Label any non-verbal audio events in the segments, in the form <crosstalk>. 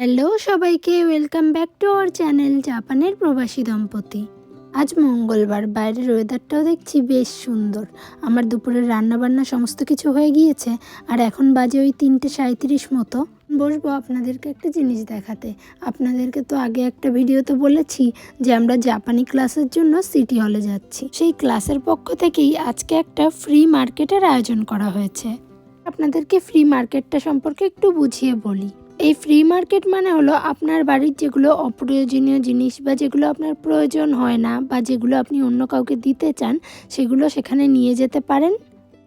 Hello সবাইকে welcome back to our channel জাপানের প্রবাসী দম্পতি আজ মঙ্গলবার, বাইরের ওয়েদারটাও দেখছি বেশ সুন্দর। আমার দুপুরের রান্নাবান্না সমস্ত কিছু হয়ে গিয়েছে, আর এখন বাজে ওই তিনটে সাঁত্রিশ মতো। বসবো আপনাদেরকে একটা জিনিস দেখাতে। আপনাদেরকে তো আগে একটা ভিডিওতে বলেছি যে আমরা জাপানি ক্লাসের জন্য সিটি হলে যাচ্ছি। সেই ক্লাসের পক্ষ থেকেই আজকে একটা ফ্রি মার্কেটের আয়োজন করা হয়েছে। আপনাদেরকে ফ্রি মার্কেটটা সম্পর্কে একটু বুঝিয়ে বলি। এই ফ্রি মার্কেট মানে হলো আপনার বাড়ির যেগুলো অপ্রয়োজনীয় জিনিস বা যেগুলো আপনার প্রয়োজন হয় না বা যেগুলো আপনি অন্য কাউকে দিতে চান, সেগুলো সেখানে নিয়ে যেতে পারেন।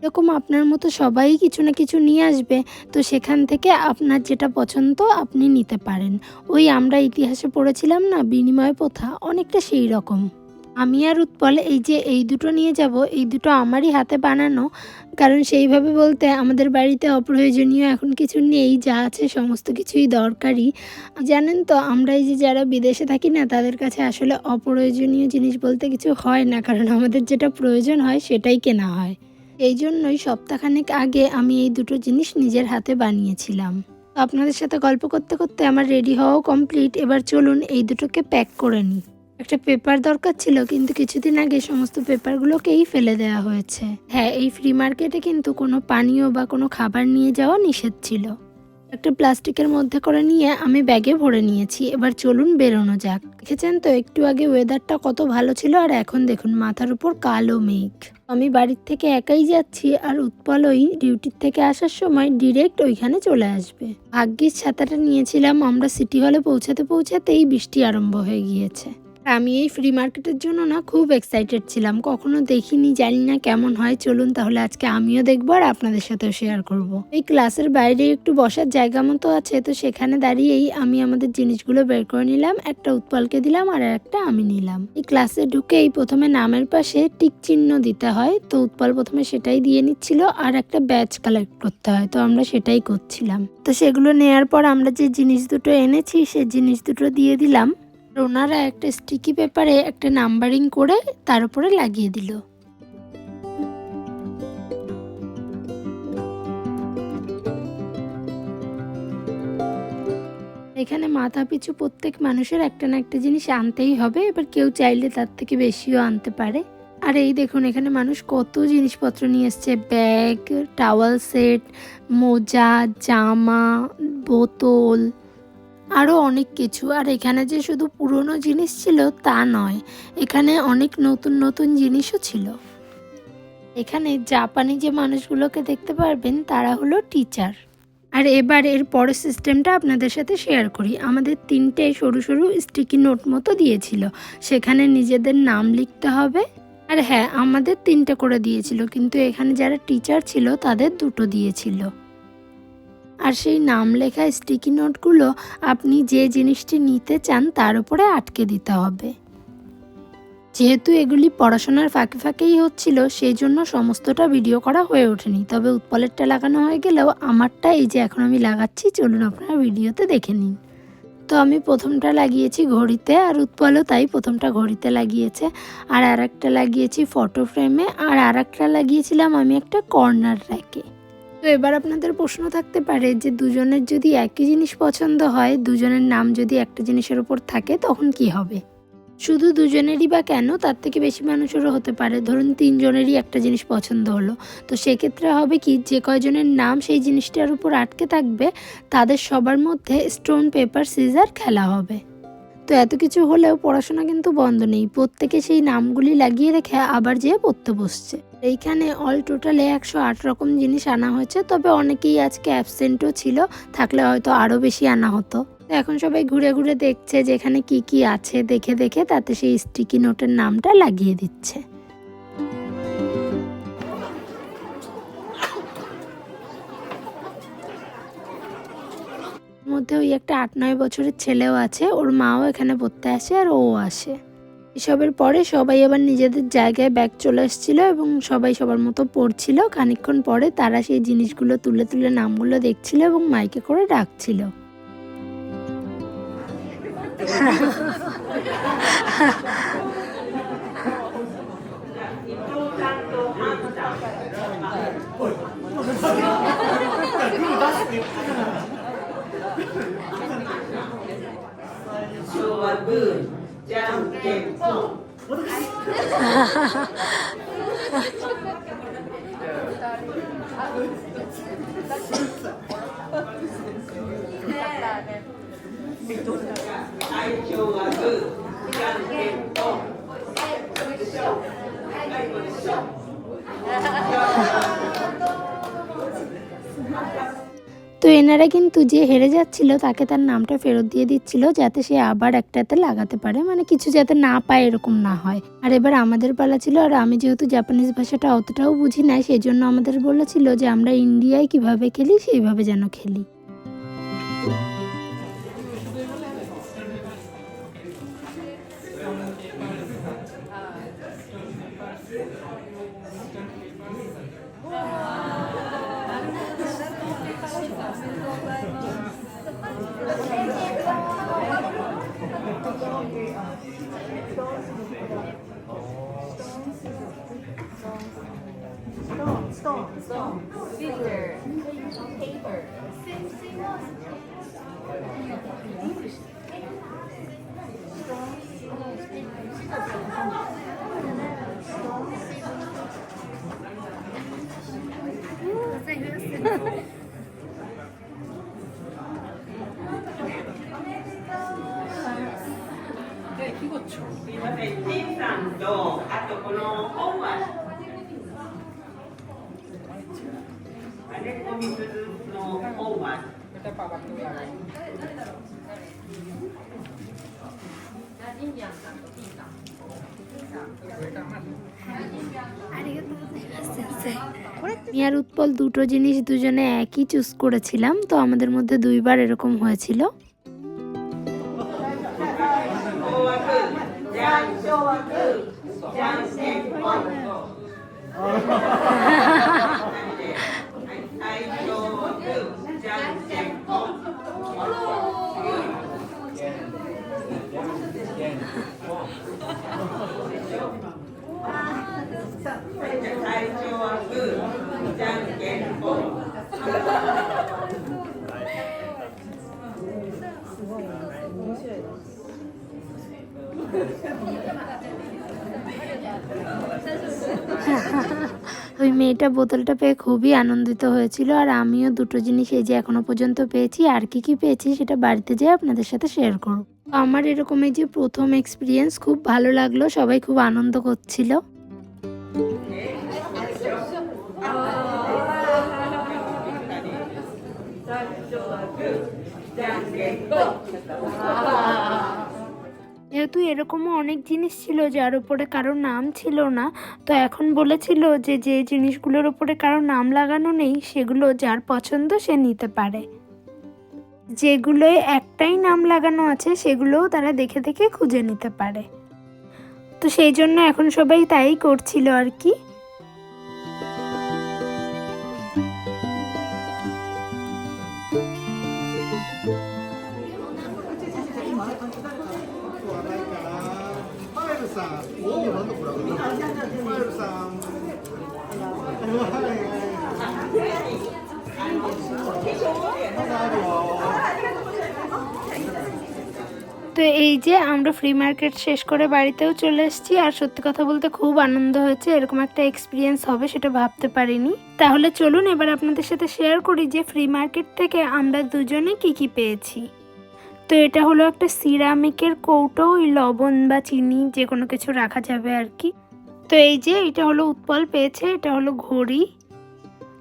এরকম আপনার মতো সবাই কিছু না কিছু নিয়ে আসবে, তো সেখান থেকে আপনার যেটা পছন্দ আপনি নিতে পারেন। ওই আমরা ইতিহাসে পড়েছিলাম না, বিনিময় প্রথা, অনেকটা সেই রকম। আমি আর উৎপল এই যে এই দুটো নিয়ে যাব, এই দুটো আমারই হাতে বানানো কারণ সেইভাবে বলতে আমাদের বাড়িতে অপ্রয়োজনীয় এখন কিছু নেই, যা আছে সমস্ত কিছুই দরকারি জানেন তো আমরা এই যে যারা বিদেশে থাকি না, তাদের কাছে আসলে অপ্রয়োজনীয় জিনিস বলতে কিছু হয় না, কারণ আমাদের যেটা প্রয়োজন হয় সেটাই কেনা হয়। এই জন্যই সপ্তাহখানেক আগে আমি এই দুটো জিনিস নিজের হাতে বানিয়েছিলাম। আপনাদের সাথে গল্প করতে করতে আমার রেডি হওয়াও কমপ্লিট, এবার চলুন এই দুটোকে প্যাক করে নিই। একটা পেপার দরকার ছিল, কিন্তু কিছুদিন আগে সমস্ত পেপারগুলোকেই ফেলে দেওয়া হয়েছে। হ্যাঁ এই ফ্রি মার্কেটে কিন্তু কোনো পানীয় বা কোনো খাবার নিয়ে যাওয়া নিষেধ ছিল। একটা প্লাস্টিকের মধ্যে করে নিয়ে আমি ব্যাগে ভরে নিয়েছি। এবার চলুন বেরোনো যাক। দেখেছেন তো, একটু আগে ওয়েদারটা কত ভালো ছিল, আর এখন দেখুন মাথার উপর কালো মেঘ। আমি বাড়ির থেকে একাই যাচ্ছি, আর উৎপল ওই ডিউটির থেকে আসার সময় ডিরেক্ট ওইখানে চলে আসবে। ভাগ্যিস ছাতাটা নিয়েছিলাম, আমরা সিটি হলে পৌঁছাতে পৌঁছাতেই বৃষ্টি আরম্ভ হয়ে গিয়েছে। আমি এই ফ্রি মার্কেটের জন্য না খুব এক্সাইটেড ছিলাম। কখনো দেখিনি, জানি না কেমন হয়। চলুন তাহলে আজকে আমিও দেখব আর আপনাদের সাথেও শেয়ার করব। এই ক্লাসের বাইরে একটু বসার জায়গা মতো আছে, তো সেখানে দাঁড়িয়েই আমি আমাদের জিনিসগুলো বের করে নিলাম। একটা উৎপলকে দিলাম আর একটা আমি নিলাম। এই ক্লাসে ঢুকেই প্রথমে নামের পাশে টিক চিহ্ন দিতে হয়। তো উৎপল প্রথমে সেটাই দিয়ে নিচ্ছিল আর একটা ব্যাচ কালেক্ট করতে হয়। তো আমরা সেটাই করছিলাম। তো সেগুলো নেয়ার পর আমরা যে জিনিস দুটো এনেছি, সে জিনিস দুটো দিয়ে দিলাম। ওনারা একটা স্টিকি পেপারে একটা নাম্বারিং করে তার উপরে লাগিয়ে দিল। এখানে মাথা পিছু প্রত্যেক মানুষের একটা না একটা জিনিস আনতেই হবে, এবার কেউ চাইলে তার থেকে বেশিও আনতে পারে। আর এই দেখুন, এখানে মানুষ কত জিনিসপত্র নিয়ে এসছে, ব্যাগ টাওয়াল সেট মোজা, জামা, বোতল। আরও অনেক কিছু। আর এখানে যে শুধু পুরনো জিনিস ছিল, তা নয়। এখানে অনেক নতুন নতুন জিনিসও ছিল। এখানে জাপানি যে মানুষগুলোকে দেখতে পারবেন, তারা হলো টিচার আর এবার এর পরের সিস্টেমটা আপনাদের সাথে শেয়ার করি। আমাদের তিনটে সরু সরু স্টিকি নোট মতো দিয়েছিল। সেখানে নিজেদের নাম লিখতে হবে। আর হ্যাঁ আমাদের তিনটে করে দিয়েছিল। কিন্তু এখানে যারা টিচার ছিল, তাদের দুটো দিয়েছিল। আর সেই নাম লেখা স্টিকি নোটগুলো আপনি যে জিনিসটি নিতে চান তার উপরে আটকে দিতে হবে। যেহেতু এগুলি পড়াশোনার ফাঁকে ফাঁকেই হচ্ছিল, সেই জন্য সমস্তটা ভিডিও করা হয়ে ওঠেনি। তবে উৎপলেরটা লাগানো হয়ে গেলেও আমারটা এই যে এখন আমি লাগাচ্ছি, চলুন আপনারা ভিডিওতে দেখে নিন। তো আমি প্রথমটা লাগিয়েছি ঘড়িতে আর উৎপলও তাই প্রথমটা ঘড়িতে লাগিয়েছে। আর আর একটা লাগিয়েছি ফটো ফ্রেমে আর আর একটা লাগিয়েছিলাম আমি একটা কর্নার র্যাকে তো এবার আপনাদের প্রশ্ন থাকতে পারে যে দুজনের যদি একই জিনিস পছন্দ হয়, দুজনের নাম যদি একটা জিনিসের উপর থাকে, তখন কি হবে? শুধু দুজনেরই বা কেন? তার থেকে বেশি মানুষেরও হতে পারে। ধরুন তিনজনেরই একটা জিনিস পছন্দ হলো। তো সেক্ষেত্রে হবে কি, যে কয়জনের নাম সেই জিনিসটার উপর আটকে থাকবে, তাদের সবার মধ্যে স্টোন পেপার সিজার খেলা হবে। তো এত কিছু হলেও পড়াশোনা কিন্তু বন্ধ নেই। প্রত্যেকে সেই নামগুলি লাগিয়ে রেখে আবার যেয়ে পড়তে বসছে। এইখানে অল টোটালে একশো আট রকম জিনিস আনা হয়েছে, তবে অনেকেই আজকে অ্যাবসেন্টও ছিল, থাকলে হয়তো আরও বেশি আনা হতো। এখন সবাই ঘুরে ঘুরে দেখছে যে এখানে কি কি আছে, দেখে দেখে তাতে সেই স্টিকি নোটের নামটা লাগিয়ে দিচ্ছে। মধ্যে ওই একটা আট নয় বছরের ছেলেও আছে, ওর মাও এখানে পড়তে আসে আর ও আসে। এসবের পরে সবাই আবার নিজেদের জায়গায় ব্যাগ চলে এসেছিল এবং সবাই সবার মতো পড়ছিল। খানিকক্ষণ পরে তারা সেই জিনিসগুলো তুলে তুলে নামগুলো দেখছিল এবং মাইকে করে ডাকছিল। はグー、愛嬌がグーじゃんけんぽん তো এনারা কিন্তু যে হেরে যাচ্ছিল, তাকে তার নামটা ফেরত দিয়ে দিচ্ছিল যাতে সে আবার একটাতে লাগাতে পারে। মানে কিছু যাতে না পায় এরকম না হয়। আর এবার আমাদের পালা ছিল, আর আমি যেহেতু জাপানিজ ভাষাটা অতটাও বুঝি না সেই জন্য আমাদের বলেছিল যে আমরা ইন্ডিয়ায় কীভাবে খেলি, সেইভাবে যেন খেলি। paper. Same, same one. English. Strong. Strong. は。আমি আর উৎপল দুটো জিনিস দুজনে একই চুজ করেছিলাম তো আমাদের মধ্যে দুইবার এরকম হয়েছিল। <laughs> <laughs> ওই মেয়েটা বোতলটা পেয়ে খুবই আনন্দিত হয়েছিল আর আমিও দুটো জিনিস এই যে এখনও পর্যন্ত পেয়েছি। আর কি কি পেয়েছি সেটা বাড়িতে যেয়ে আপনাদের সাথে শেয়ার করো আমার এরকম এই যে প্রথম এক্সপিরিয়েন্স খুব ভালো লাগল, সবাই খুব আনন্দ করছিল। যেহেতু এরকমও অনেক জিনিস ছিল যার উপরে কারোর নাম ছিল না, তো এখন বলেছিল যে যে জিনিসগুলোর উপরে কারোর নাম লাগানো নেই, সেগুলো যার পছন্দ সে নিতে পারে। যেগুলোয় একটাই নাম লাগানো আছে, সেগুলোও তারা দেখে দেখে খুঁজে নিতে পারে। তো সেই জন্য এখন সবাই তাই করছিল আর কি। তো এই যে আমরা ফ্রি মার্কেট শেষ করে বাড়িতেও চলে এসেছি, আর সত্যি কথা বলতে খুব আনন্দ হয়েছে, এরকম একটা এক্সপিরিয়েন্স হবে সেটা ভাবতে পারিনি। তাহলে চলুন এবার আপনাদের সাথে শেয়ার করি যে ফ্রি মার্কেট থেকে আমরা দুজনে কি কি পেয়েছি। তো এটা হলো একটা সিরামিকের কৌটো, ওই লবণ বা চিনি যে কোনো কিছু রাখা যাবে আর কি। তো এই যে এটা হলো উৎপল পেয়েছে, এটা হলো ঘড়ি।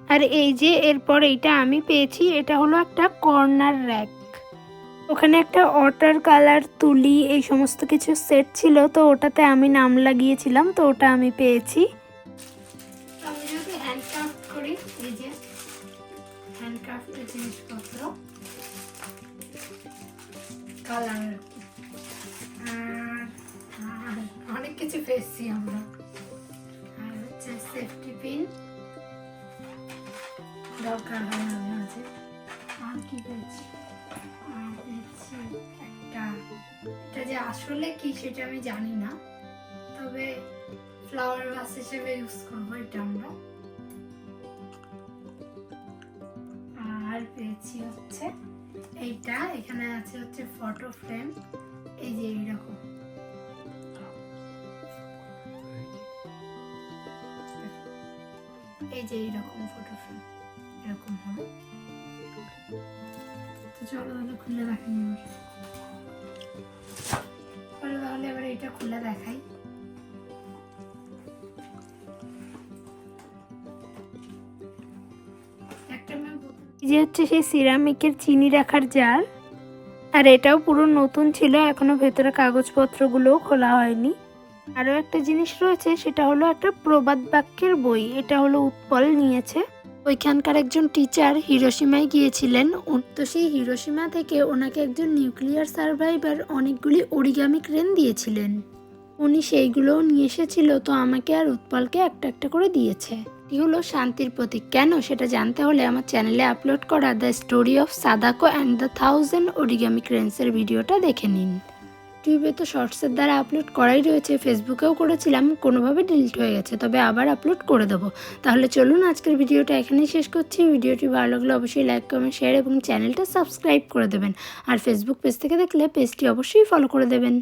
আর এই যে এরপর এইটা আমি পেয়েছি, এটা হলো একটা কর্নার র্যাক। ওখানে একটা ওয়াটার কালার তুলি, এই সমস্ত কিছু সেট ছিল, তো ওটাতে আমি নাম লাগিয়েছিলাম, তো ওটা আমি পেয়েছি। কালার। অনেক কিছু পেয়েছি আমরা। আর হচ্ছে সেফটি পিন দরকার হয় মাঝে মাঝে। আর কি পেয়েছি? আর পেয়েছি একটা। এটা যে আসলে কি সেটা আমি জানি না। তবে ফ্লাওয়ার ভাস হিসেবে ইউজ করব এটা আমরা। আর পেয়েছি হচ্ছে এইটা, এখানে আছে হচ্ছে ফটো ফ্রেম এই যে এইরকম। এই যে এইরকম ফটো ফ্রেম এরকম হবে। চলো তাহলে খুলে দেখাই তাহলে এবার এটা খুলে দেখাই। যে হচ্ছে সেই সিরামিকের চিনি রাখার জার। আর এটাও পুরো নতুন ছিল, এখনও ভেতরে কাগজপত্রগুলোও খোলা হয়নি। আরও একটা জিনিস রয়েছে, সেটা হলো একটা প্রবাদ বাক্যের বই। এটা হলো উৎপল নিয়েছে। ওইখানকার একজন টিচার হিরোসীমায় গিয়েছিলেন। তো সেই হিরোসীমা থেকে ওনাকে একজন নিউক্লিয়ার সার্ভাইভার অনেকগুলি অরিগামি ক্রেন দিয়েছিলেন। উনি সেইগুলোও নিয়ে এসেছিল, তো আমাকে আর উৎপলকে একটা একটা করে দিয়েছে। এটি হলো শান্তির প্রতীক। কেন? সেটা জানতে হলে আমার চ্যানেলে আপলোড করা the story of Sadako and the thousand origami ক্রেন্সের ভিডিওটা দেখে নিন। ইউটিউবে তো শর্টসের দ্বারা আপলোড করাই রয়েছে, ফেসবুকেও করেছিলাম, কোনোভাবে ডিলিট হয়ে গেছে, তবে আবার আপলোড করে দেবো। তাহলে চলুন আজকের ভিডিওটা এখানেই শেষ করছি। ভিডিওটি ভালো লাগলে অবশ্যই লাইক, কমেন্ট, শেয়ার এবং চ্যানেলটা সাবস্ক্রাইব করে দেবেন। আর ফেসবুক পেজ থেকে দেখলে পেজটি অবশ্যই ফলো করে দেবেন।